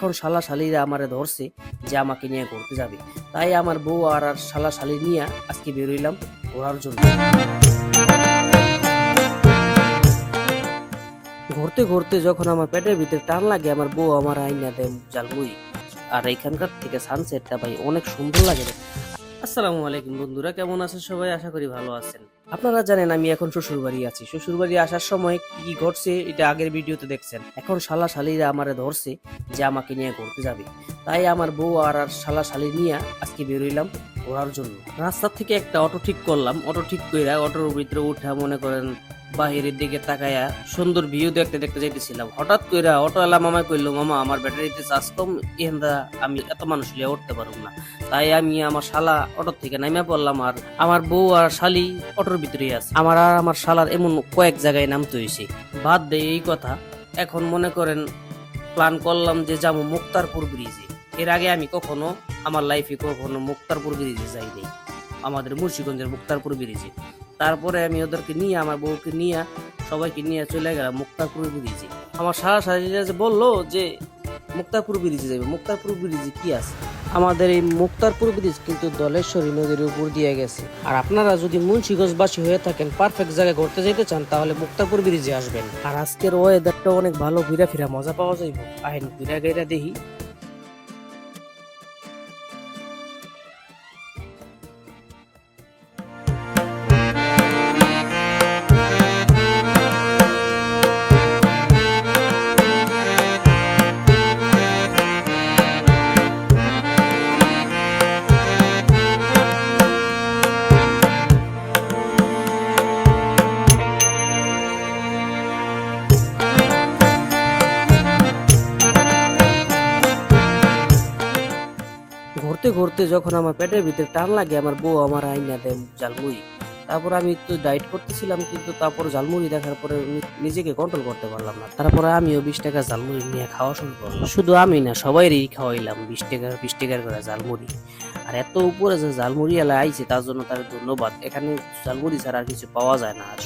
এখন শালা শালিরা আমারে ধরছে যে আমাকে নিয়ে ঘুরতে যাবে। তাই আমার বউ আর আর শালা শালি নিয়ে আজকে বেরোইলাম ঘোরার জন্য। ঘুরতে ঘুরতে যখন আমার পেটের ভিতরে টান লাগে, আমার বউ আমার আইনা দেয় জালমুড়ি আর এইখানকার থেকে সানসেটটা ভাই অনেক সুন্দর লাগে। আসসালামু আলাইকুম বন্ধুরা, কেমন আছেন সবাই? আশা করি ভালো আছেন। আপনারা জানেন আমি এখন শ্বশুরবাড়ি আছি। শ্বশুরবাড়ি আসার সময় কি ঘটছে, এটা আগের ভিডিওতে দেখছেন। এখন শালা শালিরা আমারে ধরছে যে আমাকে নিয়ে ঘুরতে যাবে। তাই আমার বউ আর আর শালা শালি নিয়ে আজকে বেরোইলাম ঘোরার জন্য। রাস্তা থেকে একটা অটো ঠিক করলাম। অটো ঠিক করে অটোর ভিতরে উঠা মনে করেন বাহিরের দিকে তাকায়া সুন্দর ভিউ দেখতে দেখতে যাইতেছিলাম। হঠাৎ কইরা অটোওয়ালা মামা কইলো, মামা, আমার ব্যাটারিতে চার্জ কম এন্দা আমি এত মানুষ লিয়ে উঠতে পারব না। তাই আমি আমার শালা অটো থেকে নামিয়া পড়লাম আর আমার বউ আর শালি অটোর ভিতরেই আছে। আমার আর আমার শালার এমন কয়েক জায়গায় নামতে হয়েছে বাদ দেয় এই কথা, এখন মনে করেন প্ল্যান করলাম যে যাব মুক্তারপুর ব্রিজে এর আগে আমি কখনো আমার লাইফে কখনো মুক্তারপুর ব্রিজে যাইনি। আমাদের মুন্সিগঞ্জের মুক্তারপুর ব্রিজে তারপরে আমি ওদেরকে নিয়ে আমার বউকে নিয়ে সবাইকে নিয়ে চলে গেলাম মুক্তারপুর ব্রিজে। আমার সারা যে বলল যে মুক্তারপুর ব্রিজে যাবে মুক্তারপুর ব্রিজে কি আছে? আমাদের এই মুক্তারপুর ব্রিজ কিন্তু দলেশ্বরী নদীর উপর দিয়ে গেছে। আর আপনারা যদি মুন্সিগঞ্জবাসী হয়ে থাকেন পারফেক্ট জায়গায় ঘুরতে যেতে চান তাহলে মুক্তারপুর ব্রিজে আসবেন। আর আজকের ওয়েদারটা অনেক ভালো ঘুরা ফিরা মজা পাওয়া যাইব। আইন ঘুরা গাইরা দেখি। ঘুরতে ঘুরতে যখন আমার পেটের ভিতরে টান লাগে, আমার বউ আমার আইনা দেয় জালমুড়ি তারপর আমি তো ডাইট করতেছিলাম, কিন্তু তারপর জালমুড়ি দেখার পরে নিজেকে কন্ট্রোল করতে পারলাম না। তারপরে আমিও বিশ টাকা জালমুড়ি নিয়ে খাওয়া শুরু করলাম। শুধু আমি না, সবাইরই খাওয়াইলাম বিশ টাকার বিশ টাকার করে জালমুড়ি আর এত উপরে যে জালমুড়ি এলা আইছে, তার জন্য তার ধন্যবাদ। এখানে জালমুড়ি ছাড়া আর কিছু পাওয়া যায় না আর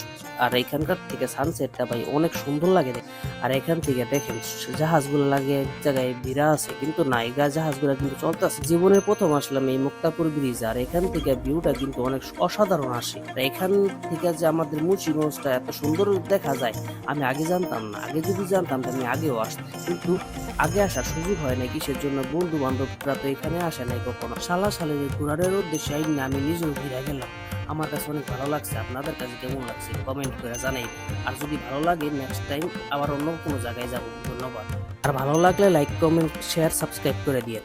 আর এখানকার থেকে সানসেটটা ভাই অনেক সুন্দর লাগে আর এখান থেকে দেখেন, জাহাজগুলো লাগে এক জায়গায় ভিড়া আছে, কিন্তু না এই জাহাজগুলো কিন্তু চলতেছে। জীবনের প্রথম আসলাম এই মুক্তাপুর ব্রিজ আর এখান থেকে ভিউটা কিন্তু অনেক অসাধারণ আসে। আর এখান থেকে যে আমাদের মুন্সিগঞ্জটা এত সুন্দর দেখা যায়, আমি আগে জানতাম না। আগে যদি জানতাম আমি আগেও আসতাম। কিন্তু আগে আসার সুযোগ হয় না কিসের জন্য? বন্ধু বান্ধবরা তো এখানে আসে নাই কখনো। সালা সালের ঘোরারের উদ্দেশ্যে আমি নিজেও ঘুরে গেলাম। আমার কাছে অনেক ভালো লাগছে, আপনাদের কাছে কেমন লাগছে? কমেন্ট করে জানাই। আর যদি ভালো লাগে নেক্সট টাইম আবার অন্য কোনো জায়গায় যাব। ধন্যবাদ। আর ভালো লাগলে লাইক কমেন্ট শেয়ার সাবস্ক্রাইব করে দিয়ে